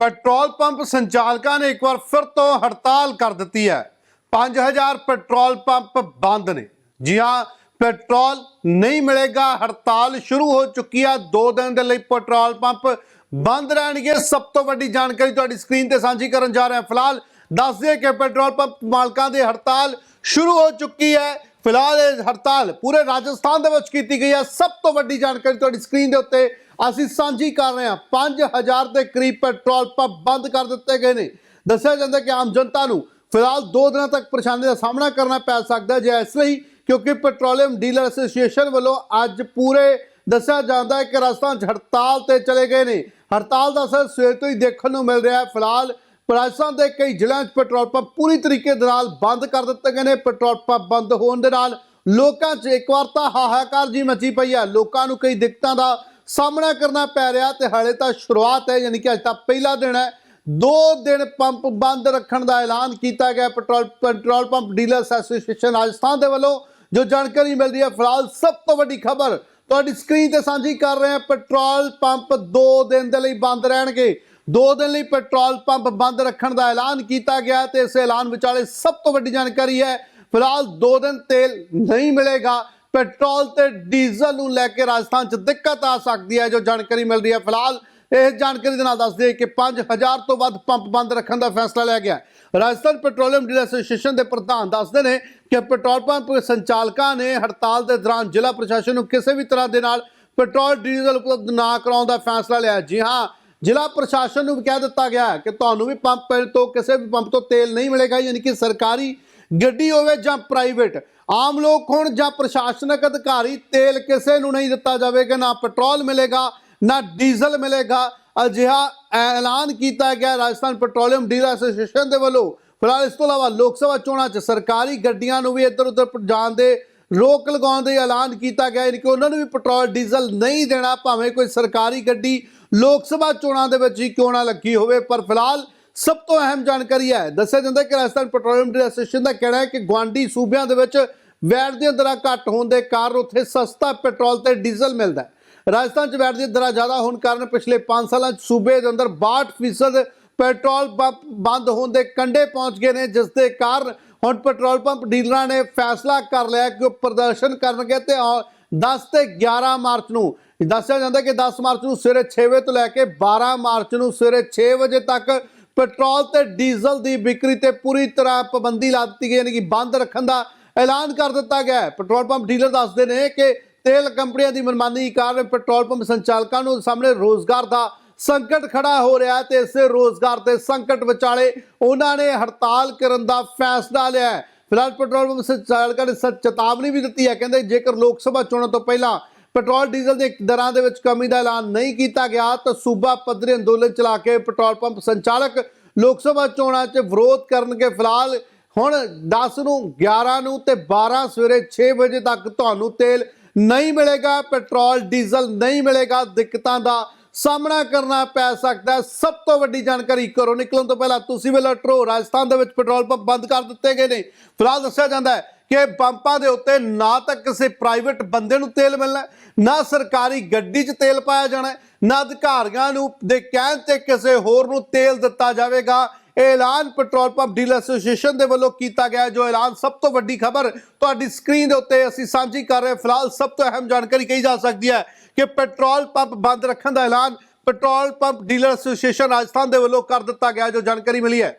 Petrol pump ਸੰਚਾਲਕਾਂ ਨੇ ਇੱਕ ਵਾਰ ਫਿਰ ਤੋਂ ਹੜਤਾਲ ਕਰ ਦਿੱਤੀ ਹੈ। 5000 ਪੈਟਰੋਲ ਪੰਪ ਬੰਦ ਨੇ। ਜੀ ਹਾਂ, ਪੈਟਰੋਲ ਨਹੀਂ ਮਿਲੇਗਾ, ਹੜਤਾਲ ਸ਼ੁਰੂ ਹੋ ਚੁੱਕੀ ਹੈ 2 ਦਿਨ ਦੇ ਲਈ ਪੈਟਰੋਲ ਪੰਪ ਬੰਦ ਰਹਿਣਗੇ। ਸਭ ਤੋਂ ਵੱਡੀ ਜਾਣਕਾਰੀ ਤੁਹਾਡੀ ਸਕਰੀਨ ਤੇ ਸਾਂਝੀ ਕਰਨ ਜਾ ਰਹੇ ਹਾਂ। ਫਿਲਹਾਲ ਦੱਸ ਦਈਏ ਕਿ ਪੈਟਰੋਲ ਪੰਪ ਮਾਲਕਾਂ ਦੀ ਹੜਤਾਲ ਸ਼ੁਰੂ ਹੋ ਚੁੱਕੀ ਹੈ। ਫਿਲਹਾਲ ਇਹ ਹੜਤਾਲ ਪੂਰੇ ਰਾਜਸਥਾਨ ਦੇ ਵਿੱਚ ਕੀਤੀ ਗਈ ਹੈ। ਸਭ ਤੋਂ ਵੱਡੀ ਜਾਣਕਾਰੀ ਤੁਹਾਡੀ ਸਕਰੀਨ ਦੇ ਉੱਤੇ ਅਸੀਂ ਸਾਂਝੀ ਕਰ ਰਹੇ ਹਾਂ। 5000 ਦੇ ਕਰੀਬ ਪੈਟਰੋਲ ਪੰਪ ਬੰਦ ਕਰ ਦਿੱਤੇ ਗਏ ਨੇ। ਦੱਸਿਆ ਜਾਂਦਾ ਕਿ ਆਮ ਜਨਤਾ ਨੂੰ ਫਿਲਹਾਲ 2 ਦਿਨਾਂ ਤੱਕ ਪਰੇਸ਼ਾਨੀ ਦਾ ਸਾਹਮਣਾ ਕਰਨਾ ਪੈ ਸਕਦਾ ਜੇ ਇਸ ਲਈ, ਕਿਉਂਕਿ ਪੈਟਰੋਲੀਅਮ ਡੀਲਰ ਐਸੋਸੀਏਸ਼ਨ ਵੱਲੋਂ ਅੱਜ ਪੂਰੇ ਦੱਸਿਆ ਜਾਂਦਾ ਹੈ ਕਿ ਰਾਜਸਥਾਨ 'ਚ ਹੜਤਾਲ ਤੇ ਚਲੇ ਗਏ ਨੇ। ਹੜਤਾਲ ਦਾ ਅਸਰ ਸਵੇਰ ਤੋਂ ਹੀ ਦੇਖਣ ਨੂੰ ਮਿਲ ਰਿਹਾ ਹੈ। ਫਿਲਹਾਲ ਰਾਜਸਥਾਨ ਦੇ ਕਈ ਜ਼ਿਲ੍ਹਿਆਂ 'ਚ ਪੈਟਰੋਲ ਪੰਪ ਪੂਰੀ ਤਰੀਕੇ ਦੇ ਨਾਲ ਬੰਦ ਕਰ ਦਿੱਤੇ ਗਏ ਨੇ। ਪੈਟਰੋਲ ਪੰਪ ਬੰਦ ਹੋਣ ਦੇ ਨਾਲ ਲੋਕਾਂ 'ਚ ਇੱਕ ਵਾਰ ਤਾਂ ਹਾਹਾਕਾਰ ਜੀ ਮਚੀ ਪਈ ਹੈ। ਲੋਕਾਂ ਨੂੰ ਕਈ ਦਿੱਕਤਾਂ ਦਾ ਸਾਹਮਣਾ ਕਰਨਾ ਪੈ ਰਿਹਾ ਤੇ ਹਾਲੇ ਤਾਂ ਸ਼ੁਰੂਆਤ ਹੈ, ਯਾਨੀ ਕਿ ਅੱਜ ਤਾਂ ਪਹਿਲਾ ਦਿਨ ਹੈ। ਦੋ ਦਿਨ ਪੰਪ ਬੰਦ ਰੱਖਣ ਦਾ ਐਲਾਨ ਕੀਤਾ ਗਿਆ। Petrol petrol pump dealers association Rajasthan ਦੇ ਵੱਲੋਂ, ਜੋ ਜਾਣਕਾਰੀ ਮਿਲ ਰਹੀ ਹੈ, ਫਿਲਹਾਲ ਸਭ ਤੋਂ ਵੱਡੀ ਖਬਰ ਤੁਹਾਡੀ ਸਕਰੀਨ ਤੇ ਸਾਂਝੀ ਕਰ ਰਹੇ ਹਾਂ, ਪੈਟਰੋਲ ਪੰਪ 2 ਦਿਨ ਦੇ ਲਈ ਬੰਦ ਰਹਿਣਗੇ। 2 ਦਿਨ ਲਈ ਪੈਟਰੋਲ ਪੰਪ ਬੰਦ ਰੱਖਣ ਦਾ ਐਲਾਨ ਕੀਤਾ ਗਿਆ ਤੇ ਇਸ ਐਲਾਨ ਵਿਚਾਲੇ ਸਭ ਤੋਂ ਵੱਡੀ ਜਾਣਕਾਰੀ ਹੈ, ਫਿਲਹਾਲ 2 ਦਿਨ ਤੇਲ ਨਹੀਂ ਮਿਲੇਗਾ। ਪੈਟਰੋਲ ਤੇ ਡੀਜ਼ਲ ਨੂੰ ਲੈ ਕੇ ਰਾਜਸਥਾਨ 'ਚ ਦਿੱਕਤ ਆ ਸਕਦੀ ਹੈ, ਜੋ ਜਾਣਕਾਰੀ ਮਿਲ ਰਹੀ ਹੈ ਫਿਲਹਾਲ। ਇਹ ਜਾਣਕਾਰੀ ਦੇ ਨਾਲ ਦੱਸਦੇ ਕਿ 5000 ਤੋਂ ਵੱਧ ਪੰਪ ਬੰਦ ਰੱਖਣ ਦਾ ਫੈਸਲਾ ਲਿਆ ਗਿਆ ਰਾਜਸਥਾਨ ਪੈਟਰੋਲੀਅਮ ਡੀਲਰ ਐਸੋਸੀਏਸ਼ਨ ਦੇ ਪ੍ਰਧਾਨ ਦੱਸਦੇ ਨੇ ਕਿ ਪੈਟਰੋਲ ਪੰਪ ਸੰਚਾਲਕਾਂ ਨੇ ਹੜਤਾਲ ਦੇ ਦੌਰਾਨ ਜ਼ਿਲ੍ਹਾ ਪ੍ਰਸ਼ਾਸਨ ਨੂੰ ਕਿਸੇ ਵੀ ਤਰ੍ਹਾਂ ਦੇ ਨਾਲ ਪੈਟਰੋਲ, ਡੀਜ਼ਲ ਉਪਲਬਧ ਨਾ ਕਰਾਉਣ ਦਾ ਫੈਸਲਾ ਲਿਆ ਜੀ ਹਾਂ, ਜ਼ਿਲ੍ਹਾ ਪ੍ਰਸ਼ਾਸਨ ਨੂੰ ਵੀ ਕਹਿ ਦਿੱਤਾ ਗਿਆ ਕਿ ਤੁਹਾਨੂੰ ਵੀ ਪੰਪ ਤੋਂ ਕਿਸੇ ਵੀ ਪੰਪ ਤੋਂ ਤੇਲ ਨਹੀਂ ਮਿਲੇਗਾ, ਯਾਨੀ ਕਿ ਸਰਕਾਰੀ ਗੱਡੀ ਹੋਵੇ ਜਾਂ ਪ੍ਰਾਈਵੇਟ ਆਮ ਲੋਕ ਹੋਣ ਜਾਂ ਪ੍ਰਸ਼ਾਸਨਿਕ ਅਧਿਕਾਰੀ, ਤੇਲ ਕਿਸੇ ਨੂੰ ਨਹੀਂ ਦਿੱਤਾ ਜਾਵੇਗਾ, ਨਾ ਪੈਟਰੋਲ ਮਿਲੇਗਾ, ਨਾ ਡੀਜ਼ਲ ਮਿਲੇਗਾ। ਅਜਿਹਾ ਐਲਾਨ ਕੀਤਾ ਗਿਆ ਰਾਜਸਥਾਨ ਪੈਟਰੋਲੀਅਮ ਡੀਲਰ ਐਸੋਸੀਏਸ਼ਨ ਦੇ ਵੱਲੋਂ। ਫਿਲਹਾਲ ਇਸ ਤੋਂ ਇਲਾਵਾ ਲੋਕ ਸਭਾ ਚੋਣਾਂ 'ਚ ਸਰਕਾਰੀ ਗੱਡੀਆਂ ਨੂੰ ਵੀ ਇੱਧਰ ਉੱਧਰ ਜਾਣ ਦੇ ਰੋਕ ਲਗਾਉਣ ਦੇ ਐਲਾਨ ਕੀਤਾ ਗਿਆ। ਯਾਨੀ ਕਿ ਉਹਨਾਂ ਨੂੰ ਵੀ ਪੈਟਰੋਲ ਡੀਜ਼ਲ ਨਹੀਂ ਦੇਣਾ, ਭਾਵੇਂ ਕੋਈ ਸਰਕਾਰੀ ਗੱਡੀ ਲੋਕ ਸਭਾ ਚੋਣਾਂ ਦੇ ਵਿੱਚ ਹੀ ਕਿਉਂ ਨਾ ਲੱਗੀ ਹੋਵੇ। ਪਰ ਫਿਲਹਾਲ ਸਭ ਤੋਂ ਅਹਿਮ ਜਾਣਕਾਰੀ ਹੈ। ਦੱਸਿਆ ਜਾਂਦਾ ਕਿ ਰਾਜਸਥਾਨ ਪੈਟਰੋਲੀਅਮ ਡੀਲਰ ਐਸੋਸੀਏਸ਼ਨ ਦਾ ਕਹਿਣਾ ਹੈ ਕਿ ਗੁਆਂਢੀ ਸੂਬਿਆਂ ਦੇ ਵਿੱਚ ਵੈਟ ਦੀਆਂ ਦਰਾਂ ਘੱਟ ਹੋਣ ਦੇ ਕਾਰਨ ਉੱਥੇ ਸਸਤਾ ਪੈਟਰੋਲ ਤੇ ਡੀਜ਼ਲ ਮਿਲਦਾ ਹੈ। ਰਾਜਸਥਾਨ 'ਚ ਵੈਟ ਦੀਆਂ ਦਰਾਂ ਜ਼ਿਆਦਾ ਹੋਣ ਕਾਰਨ ਪਿਛਲੇ 5 ਸਾਲਾਂ 'ਚ ਸੂਬੇ ਦੇ ਅੰਦਰ 62% ਪੈਟਰੋਲ ਪੰਪ ਬੰਦ ਹੋਣ ਦੇ ਕੰਢੇ ਪਹੁੰਚ ਗਏ ਨੇ, ਜਿਸ ਦੇ ਕਾਰਨ ਹੁਣ ਪੈਟਰੋਲ ਪੰਪ ਡੀਲਰਾਂ ਨੇ ਫੈਸਲਾ ਕਰ ਲਿਆ ਕਿ ਉਹ ਪ੍ਰਦਰਸ਼ਨ ਕਰਨਗੇ ਤੇ ਔ- 10 ਤੇ 11 ਮਾਰਚ ਨੂੰ। ਦੱਸਿਆ ਜਾਂਦਾ ਕਿ 10 ਮਾਰਚ ਨੂੰ ਸਵੇਰੇ 6 ਵਜੇ ਤੋਂ ਲੈ ਕੇ 12 ਮਾਰਚ ਨੂੰ ਸਵੇਰੇ 6 ਵਜੇ ਤੱਕ ਪੈਟਰੋਲ ਤੇ ਡੀਜ਼ਲ ਦੀ ਵਿਕਰੀ ਤੇ ਪੂਰੀ ਤਰ੍ਹਾਂ ਪਾਬੰਦੀ ਲਾ ਦਿੱਤੀ ਗਈ, ਯਾਨੀ ਕਿ ਬੰਦ ਰੱਖਣ ਦਾ ਐਲਾਨ ਕਰ ਦਿੱਤਾ ਗਿਆ ਹੈ। ਪੈਟਰੋਲ ਪੰਪ ਡੀਲਰ ਦੱਸਦੇ ਨੇ ਕਿ ਤੇਲ ਕੰਪਨੀਆਂ ਦੀ ਮਨਮਾਨੀ ਕਾਰਨ ਪੈਟਰੋਲ ਪੰਪ ਸੰਚਾਲਕਾਂ ਨੂੰ ਸਾਹਮਣੇ ਰੋਜ਼ਗਾਰ ਦਾ ਸੰਕਟ ਖੜਾ ਹੋ ਰਿਹਾ ਹੈ ਤੇ ਇਸੇ ਰੋਜ਼ਗਾਰ ਦੇ ਸੰਕਟ ਵਿਚਾਲੇ ਉਹਨਾਂ ਨੇ ਹੜਤਾਲ ਕਰਨ ਦਾ ਫੈਸਲਾ ਲਿਆ ਫਿਲਹਾਲ ਪੈਟਰੋਲ ਪੰਪ ਸੰਚਾਲਕਾਂ ਨੇ ਸੱਚ ਚੇਤਾਵਨੀ ਵੀ ਦਿੱਤੀ ਹੈ। ਕਹਿੰਦੇ ਜੇਕਰ ਲੋਕ ਸਭਾ ਚੋਣਾਂ ਤੋਂ ਪਹਿਲਾਂ ਪੈਟਰੋਲ ਡੀਜ਼ਲ ਦੇ ਦਰਾਂ ਦੇ ਵਿੱਚ ਕਮੀ ਦਾ ਐਲਾਨ ਨਹੀਂ ਕੀਤਾ ਗਿਆ, ਤਾਂ ਸੂਬਾ ਪੱਧਰੀ ਅੰਦੋਲਨ ਚਲਾ ਕੇ ਪੈਟਰੋਲ ਪੰਪ ਸੰਚਾਲਕ ਲੋਕ ਸਭਾ ਚੋਣਾਂ 'ਚ ਵਿਰੋਧ ਕਰਨਗੇ ਫਿਲਹਾਲ। ਹੁਣ 10 ਨੂੰ 11 ਨੂੰ ਤੇ 12 ਸਵੇਰੇ 6 ਵਜੇ ਤੱਕ ਤੁਹਾਨੂੰ ਤੇਲ ਨਹੀਂ ਮਿਲੇਗਾ, ਪੈਟਰੋਲ ਡੀਜ਼ਲ ਨਹੀਂ ਮਿਲੇਗਾ। ਦਿੱਕਤਾਂ ਦਾ ਸਾਹਮਣਾ ਕਰਨਾ ਪੈ ਸਕਦਾ ਸਭ ਤੋਂ ਵੱਡੀ ਜਾਣਕਾਰੀ ਘਰੋਂ ਨਿਕਲਣ ਤੋਂ ਪਹਿਲਾਂ ਤੁਸੀਂ ਵੀ ਅਲਰਟ ਰਾਜਸਥਾਨ ਦੇ ਵਿੱਚ ਪੈਟਰੋਲ ਪੰਪ ਬੰਦ ਕਰ ਦਿੱਤੇ ਗਏ ਨੇ। ਫਿਲਹਾਲ ਦੱਸਿਆ ਜਾਂਦਾ ਹੈ ਕਿ ਪੰਪਾਂ ਦੇ ਉੱਤੇ ਨਾ ਤਾਂ ਕਿਸੇ ਪ੍ਰਾਈਵੇਟ ਬੰਦੇ ਨੂੰ ਤੇਲ ਮਿਲਣਾ ਨਾ ਸਰਕਾਰੀ ਗੱਡੀ 'ਚ ਤੇਲ ਪਾਇਆ ਜਾਣਾ ਨਾ ਅਧਿਕਾਰੀਆਂ ਨੂੰ ਦੇ ਕਹਿਣ ਤੇ ਕਿਸੇ ਹੋਰ ਨੂੰ ਤੇਲ ਦਿੱਤਾ ਜਾਵੇਗਾ। ਇਹ ਐਲਾਨ ਪੈਟਰੋਲ ਪੰਪ ਡੀਲਰ ਐਸੋਸੀਏਸ਼ਨ ਦੇ ਵੱਲੋਂ ਕੀਤਾ ਗਿਆ ਜੋ ਐਲਾਨ ਸਭ ਤੋਂ ਵੱਡੀ ਖਬਰ ਤੁਹਾਡੀ ਸਕਰੀਨ ਦੇ ਉੱਤੇ ਅਸੀਂ ਸਾਂਝੀ ਕਰ ਰਹੇ ਫਿਲਹਾਲ ਸਭ ਤੋਂ ਅਹਿਮ ਜਾਣਕਾਰੀ ਕਹੀ ਜਾ ਸਕਦੀ ਹੈ ਕਿ ਪੈਟਰੋਲ ਪੰਪ ਬੰਦ ਰੱਖਣ ਦਾ ਐਲਾਨ petrol pump dealer association Rajasthan ਦੇ ਵੱਲੋਂ ਕਰ ਦਿੱਤਾ ਗਿਆ ਜੋ ਜਾਣਕਾਰੀ ਮਿਲੀ ਹੈ।